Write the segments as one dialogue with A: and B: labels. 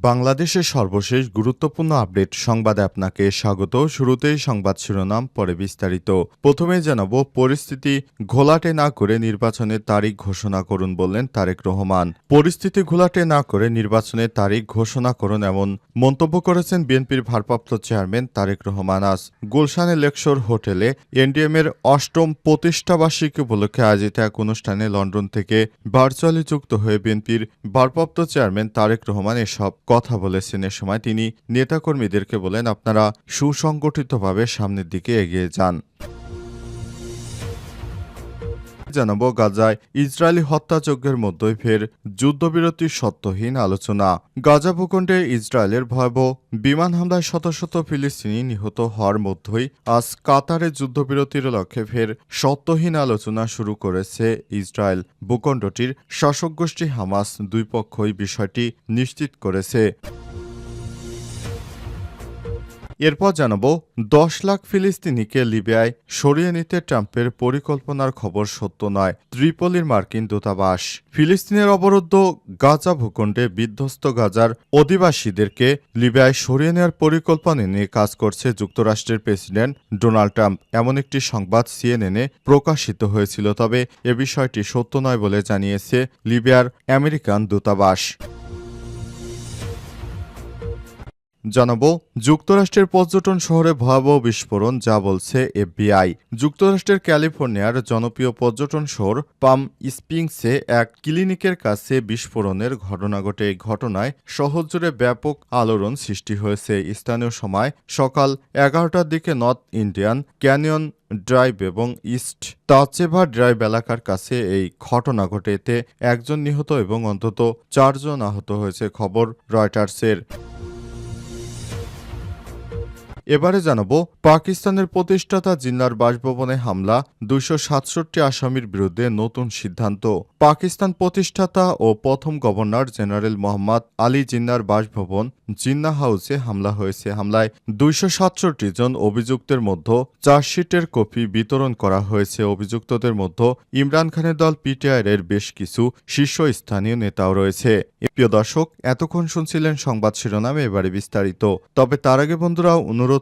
A: বাংলাদেশের সর্বশেষ গুরুত্বপূর্ণ আপডেট সংবাদে আপনাকে স্বাগত। শুরুতেই সংবাদ শিরোনাম, পরে বিস্তারিত। প্রথমে জানাব, পরিস্থিতি ঘোলাটে না করে নির্বাচনের তারিখ ঘোষণা করুন বললেন তারেক রহমান। পরিস্থিতি ঘোলাটে না করে নির্বাচনের তারিখ ঘোষণা করুন এমন মন্তব্য করেছেন বিএনপির ভারপ্রাপ্ত চেয়ারম্যান তারেক রহমান আজ। গুলশানে লেকশোর হোটেলে এনডিএম এর অষ্টম প্রতিষ্ঠাবার্ষিকী উপলক্ষে আয়োজিত এক অনুষ্ঠানে লন্ডন থেকে ভার্চুয়ালি যুক্ত হয়ে বিএনপির ভারপ্রাপ্ত চেয়ারম্যান তারেক রহমান এসব কথা বলেছেন এ সময়। তিনি নেতাকর্মীদেরকে বলেন আপনারা সুসংগঠিতভাবে সামনের দিকে এগিয়ে যান। জানাব গাজায় ইসরায়েলি হত্যাযজ্ঞের মধ্যেই ফের যুদ্ধবিরতি সত্যহীন আলোচনা। গাজা ভূখণ্ডে ইসরায়েলের ভয়াবহ বিমান হামলায় শত শত ফিলিস্তিনি নিহত হওয়ার মধ্যেই আজ কাতারে যুদ্ধবিরতির লক্ষ্যে ফের সত্যহীন আলোচনা শুরু করেছে ইসরায়েল। ভূখণ্ডটির শাসক গোষ্ঠী হামাস দুই পক্ষই বিষয়টি নিশ্চিত করেছে। এরপর জানাব, দশ লাখ ফিলিস্তিনিকে লিবিয়ায় সরিয়ে নিতে ট্রাম্পের পরিকল্পনার খবর সত্য নয়। ত্রিপলির মার্কিন দূতাবাস। ফিলিস্তিনের অবরুদ্ধ গাজা ভূখণ্ডে বিধ্বস্ত গাজার অধিবাসীদেরকে লিবিয়ায় সরিয়ে নেওয়ার পরিকল্পনা নিয়ে কাজ করছে যুক্তরাষ্ট্রের প্রেসিডেন্ট ডোনাল্ড ট্রাম্প। এমন একটি সংবাদ সিএনএনে প্রকাশিত হয়েছিল, তবে এ বিষয়টি সত্য নয় বলে জানিয়েছে লিবিয়ার আমেরিকান দূতাবাস। জানাব, যুক্তরাষ্ট্রের পর্যটন শহরে ভয়াবহ বিস্ফোরণ, যা বলছে এফবিআই। যুক্তরাষ্ট্রের ক্যালিফোর্নিয়ার জনপ্রিয় পর্যটন শহর পাম স্প্রিংসে এক ক্লিনিকের কাছে বিস্ফোরণের ঘটনা ঘটে। এই ঘটনায় শহর জুড়ে ব্যাপক আলোড়ন সৃষ্টি হয়েছে। স্থানীয় সময় সকাল এগারোটার দিকে নর্থ ইন্ডিয়ান ক্যানিয়ন ড্রাইভ এবং ইস্ট তাচেভা ড্রাইভ এলাকার কাছে এই ঘটনা ঘটে। এতে একজন নিহত এবং অন্তত চারজন আহত হয়েছে, খবর রয়টার্সের। এবারে জানাব, পাকিস্তানের প্রতিষ্ঠাতা জিন্নার বাসভবনে হামলা, দুইশো সাতষট্টি আসামির বিরুদ্ধে নতুন সিদ্ধান্ত। পাকিস্তান প্রতিষ্ঠাতা ও প্রথম গভর্নর জেনারেল মোহাম্মদ আলী জিন্নার বাসভবন, জিন্না হাউসে হামলা হয়েছে। হামলায় দুইশো সাতষট্টি জন অভিযুক্তের মধ্যে চার্জশিটের কপি বিতরণ করা হয়েছে। অভিযুক্তদের মধ্যে ইমরান খানের দল পিটিআইয়ের এর বেশ কিছু শীর্ষস্থানীয় নেতাও রয়েছে। প্রিয় দর্শক, এতক্ষণ শুনছিলেন সংবাদ শিরোনামে, এবারে বিস্তারিত। তবে তার আগে বন্ধুরা, অনুরোধ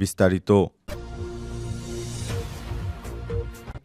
A: ビスタリと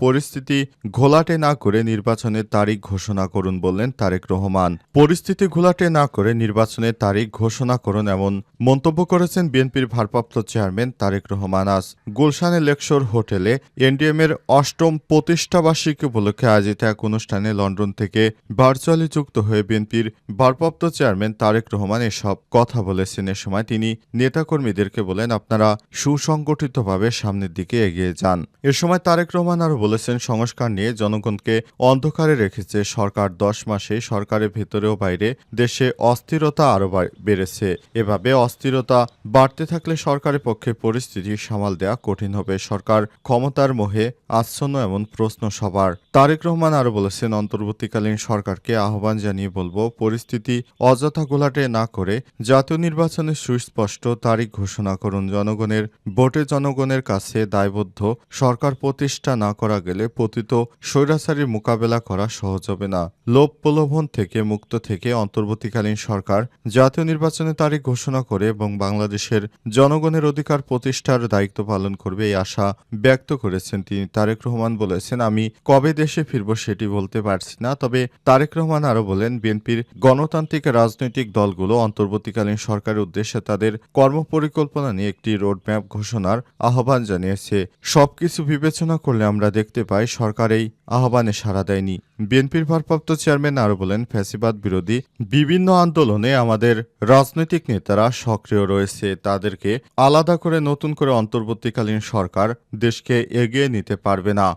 A: পরিস্থিতি ঘোলাটে না করে নির্বাচনের তারিখ ঘোষণা করুন বললেন তারেক রহমান। পরিস্থিতি ঘোলাটে না করে নির্বাচনের তারিখ ঘোষণা করুন এমন মন্তব্য করেছেন বিএনপির ভারপ্রাপ্ত চেয়ারম্যান তারেক রহমান। আজ গুলশানে লেকশোর হোটেলে এনডিএম এর অষ্টম প্রতিষ্ঠাবার্ষিকী উপলক্ষে আয়োজিত এক অনুষ্ঠানে লন্ডন থেকে ভার্চুয়ালি যুক্ত হয়ে বিএনপির ভারপ্রাপ্ত চেয়ারম্যান তারেক রহমান এসব কথা বলেছেন। এ সময় তিনি নেতাকর্মীদেরকে বলেন, আপনারা সুসংগঠিতভাবে সামনের দিকে এগিয়ে যান। এ সময় তারেক রহমান আরও বলেছেন, সংস্কার নিয়ে জনগণকে অন্ধকারে রেখেছে সরকার। দশ মাসে সরকারের ভেতরে ও বাইরে দেশে অস্থিরতা আরও বেড়েছে। এভাবে অস্থিরতা বাড়তে থাকলে সরকারের পক্ষে পরিস্থিতি সামাল দেওয়া কঠিন হবে। সরকার ক্ষমতার মোহে আচ্ছন্ন এমন প্রশ্ন সবার। তারেক রহমান আরও বলেছেন, অন্তর্বর্তীকালীন সরকারকে আহ্বান জানিয়ে বলব, পরিস্থিতি অযথা গোলাটে না করে জাতীয় নির্বাচনের সুস্পষ্ট তারিখ ঘোষণা করুন। জনগণের, ভোটে জনগণের কাছে দায়বদ্ধ সরকার প্রতিষ্ঠা না করা গেলে পতিত স্বৈরাচারীর মোকাবেলা করা সহজ হবে না। লোভ প্রলোভন থেকে মুক্ত থেকে অন্তর্বর্তীকালীন সরকার জাতীয় নির্বাচনের তারিখ ঘোষণা করে এবং বাংলাদেশের জনগণের অধিকার প্রতিষ্ঠার দায়িত্ব পালন করবে এই আশা ব্যক্ত করেছেন তিনি। তারেক রহমান বলেছেন, আমি কবে দেশে ফিরব সেটি বলতে পারছি না। তবে তারেক রহমান আরও বলেন, বিএনপির গণতান্ত্রিক রাজনৈতিক দলগুলো অন্তর্বর্তীকালীন সরকারের উদ্দেশ্যে তাদের কর্মপরিকল্পনা নিয়ে একটি রোডম্যাপ ঘোষণার আহ্বান জানিয়েছে। সবকিছু বিবেচনা করলে আমরা দেখতে দেখতে পায় সরকার এই আহ্বানে সাড়া দেয়নি। বিএনপির ভারপ্রাপ্ত চেয়ারম্যান আরও বলেন, ফ্যাসিবাদ বিরোধী বিভিন্ন আন্দোলনে আমাদের রাজনৈতিক নেতারা সক্রিয় রয়েছে। তাদেরকে আলাদা করে নতুন করে অন্তর্বর্তীকালীন সরকার দেশকে এগিয়ে নিতে পারবে না।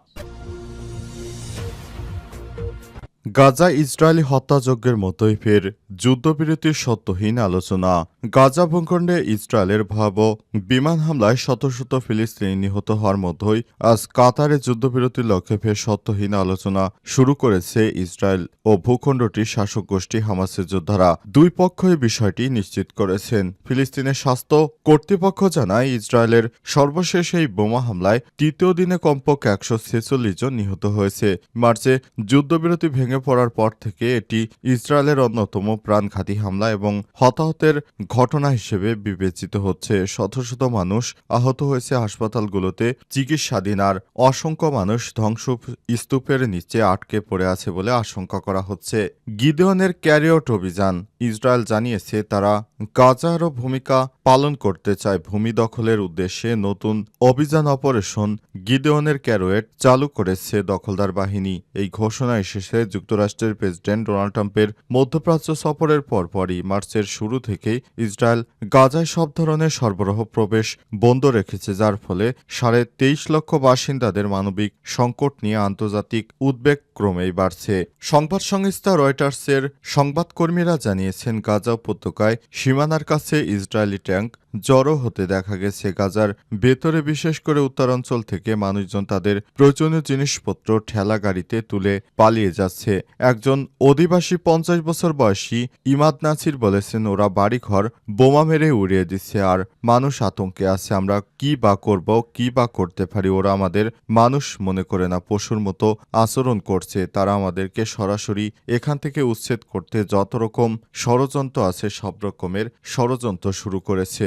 A: গাজা ইসরায়েলি হত্যাযজ্ঞের মতোই ফের যুদ্ধবিরতির সত্যহীন আলোচনা। গাজা ভূখণ্ডে ইসরায়েলের ভয়াবহ বিমান হামলায় শত শত ফিলিস্তিনি নিহত হওয়ার মধ্যেই আজ কাতারে যুদ্ধবিরতির লক্ষ্যে ফের সত্যহীন আলোচনা শুরু করেছে ইসরায়েল ও ভূখণ্ডটির শাসক গোষ্ঠী হামাসের যোদ্ধারা। দুই পক্ষই বিষয়টি নিশ্চিত করেছেন। ফিলিস্তিনের স্বাস্থ্য কর্তৃপক্ষ জানায়, ইসরায়েলের সর্বশেষ এই বোমা হামলায় তৃতীয় দিনে কমপক্ষে একশো ছেচল্লিশ জন নিহত হয়েছে। মার্চে যুদ্ধবিরতি ভেঙে পড়ার পর থেকে এটি ইসরায়েলের অন্যতম প্রাণঘাতী হামলা এবং হতাহতের ঘটনা হিসেবে বিবেচিত হচ্ছে। শত শত মানুষ আহত হয়েছে হাসপাতালগুলোতে। চিকিৎসাধীন আর অসংখ্য মানুষ ধ্বংস স্তূপের নিচে আটকে পড়ে আছে বলে আশঙ্কা করা হচ্ছে। গিদেওনের ক্যারিওট অভিযান ইসরায়েল জানিয়েছে, তারা গাজারও ভূমিকা পালন করতে চায় ভূমি দখলের উদ্দেশ্যে নতুন অভিযান অপারেশন গিদেওনের ক্যারোয়েট চালু করেছে দখলদার বাহিনী। এই ঘোষণা এসেছে যুক্তরাষ্ট্রের প্রেসিডেন্ট ডোনাল্ড ট্রাম্পের মধ্যপ্রাচ্য সফরের পরপরই মার্চের শুরু থেকেই ইসরায়েল গাজায় সব ধরনের সরবরাহ প্রবেশ বন্ধ রেখেছে, যার ফলে সাড়ে তেইশ লক্ষ বাসিন্দাদের মানবিক সংকট নিয়ে আন্তর্জাতিক উদ্বেগ ক্রমেই বাড়ছে। সংবাদ সংস্থা রয়টার্সের সংবাদকর্মীরা জানিয়েছেন, গাজা উপত্যকায় সীমানার কাছে ইসরায়েলি ট্যাঙ্ক জড়ো হতে দেখা গেছে গাজার ভেতরে। বিশেষ করে উত্তরাঞ্চল থেকে মানুষজন তাদের প্রয়োজনীয় জিনিসপত্র ঠেলা গাড়িতে তুলে পালিয়ে যাচ্ছে। একজন অধিবাসী পঞ্চাশ বছর বয়সী ইমাদ নাসির বলেছেন, ওরা বাড়িঘর বোমা মেরে উড়িয়ে দিচ্ছে আর মানুষ আতঙ্কে আছে। আমরা কি বা করব, কি বা করতে পারি? ওরা আমাদের মানুষ মনে করে না, পশুর মতো আচরণ করছে। তারা আমাদেরকে সরাসরি এখান থেকে উচ্ছেদ করতে যত রকম ষড়যন্ত্র আছে, সব রকমের ষড়যন্ত্র শুরু করেছে।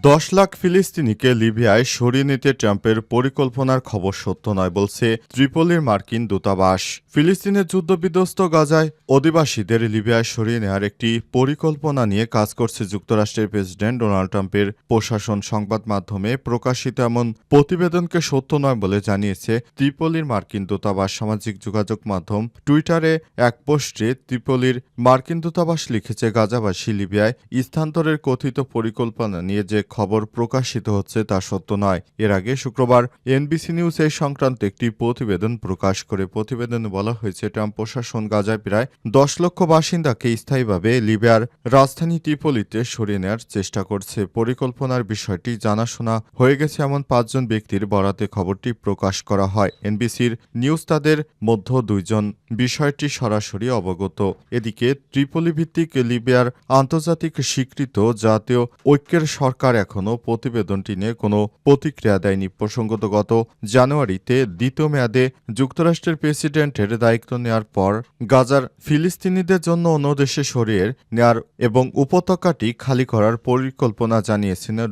A: দশ লাখ ফিলিস্তিনিকে লিবিয়ায় সরিয়ে নিতে ট্রাম্পের পরিকল্পনার খবর সত্য নয় বলছে ত্রিপলির মার্কিন দূতাবাস। ফিলিস্তিনের যুদ্ধবিধ্বস্ত গাজায় অধিবাসীদের লিবিয়ায় সরিয়ে নেওয়ার একটি পরিকল্পনা নিয়ে কাজ করছে যুক্তরাষ্ট্রের প্রেসিডেন্ট ডোনাল্ড ট্রাম্পের প্রশাসন সংবাদ মাধ্যমে প্রকাশিত এমন প্রতিবেদনকে সত্য নয় বলে জানিয়েছে ত্রিপলির মার্কিন দূতাবাস। সামাজিক যোগাযোগ মাধ্যম টুইটারে এক পোস্টে ত্রিপলির মার্কিন দূতাবাস লিখেছে, গাজাবাসী লিবিয়ায় স্থানান্তরের কথিত পরিকল্পনা নিয়ে যে খবর প্রকাশিত হচ্ছে তা সত্য নয়। এর আগে শুক্রবার এনবিসি নিউজ এই সংক্রান্ত একটি প্রতিবেদন প্রকাশ করে প্রতিবেদনে বলা হয়েছে, ট্রাম্প প্রশাসন গাজায় প্রায় দশ লক্ষ বাসিন্দাকে স্থায়ীভাবে লিবিয়ার রাজধানী ত্রিপলিতে সরিয়ে নেওয়ার চেষ্টা করছে। পরিকল্পনার বিষয়টি জানাশোনা হয়ে গেছে এমন পাঁচজন ব্যক্তির, বরাতে খবরটি প্রকাশ করা হয়। এনবিসির নিউজ তাদের মধ্য দুইজন। বিষয়টি সরাসরি অবগত। এদিকে ত্রিপলি ভিত্তিক লিবিয়ার আন্তর্জাতিক স্বীকৃত জাতীয় ঐক্যের সরকার এখনও প্রতিবেদনটি নিয়ে কোনো প্রতিক্রিয়া দেয়নি। প্রসঙ্গত গত জানুয়ারিতে দ্বিতীয় মেয়াদে যুক্তরাষ্ট্রের প্রেসিডেন্টের দায়িত্ব নেওয়ার পর গাজার ফিলিস্তিনিদের জন্য অন্য দেশে সরিয়ে নেয়ার এবং উপত্যকাটি খালি করার পরিকল্পনা জানিয়েছিলেন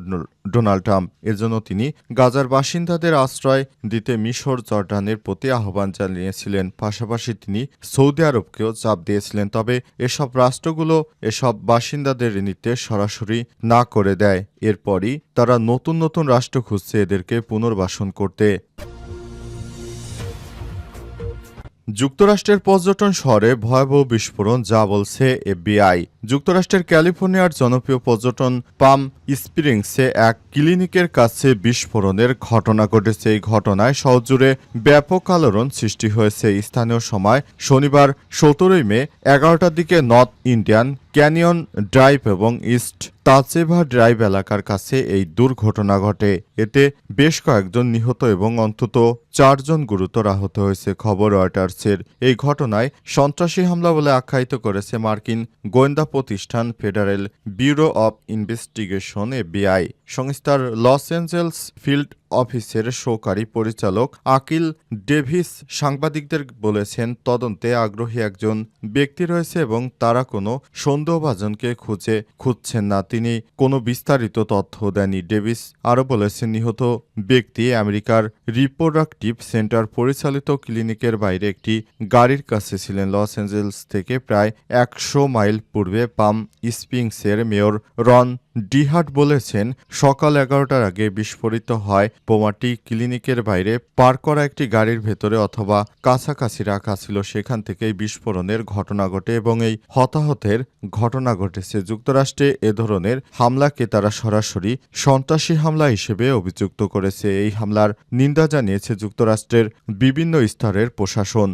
A: ডোনাল্ড ট্রাম্প। এজন্য তিনি গাজার বাসিন্দাদের আশ্রয় দিতে মিশর, জর্ডানের প্রতি আহ্বান জানিয়েছিলেন। পাশাপাশি তিনি সৌদি আরবকেও চাপ দিয়েছিলেন। তবে এসব রাষ্ট্রগুলো এসব বাসিন্দাদের নিতে সরাসরি না করে দেয়। এরপরই তারা নতুন নতুন রাষ্ট্র খুঁজছে এদেরকে পুনর্বাসন করতে। যুক্তরাষ্ট্রের পর্যটন শহরে ভয়াবহ বিস্ফোরণ, যা বলছে এফবিআই। যুক্তরাষ্ট্রের ক্যালিফোর্নিয়ার জনপ্রিয় পর্যটন পাম স্প্রিংসে এক ক্লিনিকের কাছে বিস্ফোরণের ঘটনা ঘটেছে। এই ঘটনায় শহরজুড়ে ব্যাপক আলোড়ন সৃষ্টি হয়েছে। স্থানীয় সময় শনিবার সতেরোই মে এগারোটার দিকে নর্থ ইন্ডিয়ান ক্যানিয়ন ড্রাইভ এবং ইস্ট তালচেভা ড্রাইভ এলাকার কাছে এই দুর্ঘটনা ঘটে। এতে বেশ কয়েকজন নিহত এবং অন্তত চারজন গুরুতর আহত হয়েছে, খবর রয়টার্সের। এই ঘটনায় সন্ত্রাসী হামলা বলে আখ্যায়িত করেছে মার্কিন গোয়েন্দা প্রতিষ্ঠান federal bureau of investigation FBI সংস্থার লস অ্যাঞ্জেলস ফিল্ড অফিসের সহকারী পরিচালক আকিল ডেভিস সাংবাদিকদের বলেছেন, তদন্তে আগ্রহী একজন ব্যক্তি রয়েছে এবং তারা কোনো সন্দেহভাজনকে খুঁজে খুঁজছেন না। তিনি কোনো বিস্তারিত তথ্য দেননি। ডেভিস আরও বলেছেন, নিহত ব্যক্তি আমেরিকার রিপ্রোডাক্টিভ সেন্টার পরিচালিত ক্লিনিকের বাইরে একটি গাড়ির কাছে ছিলেন। লস অ্যাঞ্জেলস থেকে প্রায় একশো মাইল পূর্বে পাম স্প্রিংসের মেয়র রন ডিহাট বলেছেন, সকাল এগারোটার আগে বিস্ফোরিত হয় বোমাটি ক্লিনিকের বাইরে পার করা একটি গাড়ির ভেতরে অথবা কাছাকাছি রাখা ছিল সেখান থেকেই বিস্ফোরণের ঘটনা ঘটে এবং এই হতাহতের ঘটনা ঘটেছে। যুক্তরাষ্ট্রে এ ধরনের হামলাকে তারা সরাসরি সন্ত্রাসী হামলা হিসেবে অভিযুক্ত করেছে। এই হামলার নিন্দা জানিয়েছে যুক্তরাষ্ট্রের বিভিন্ন স্তরের প্রশাসন।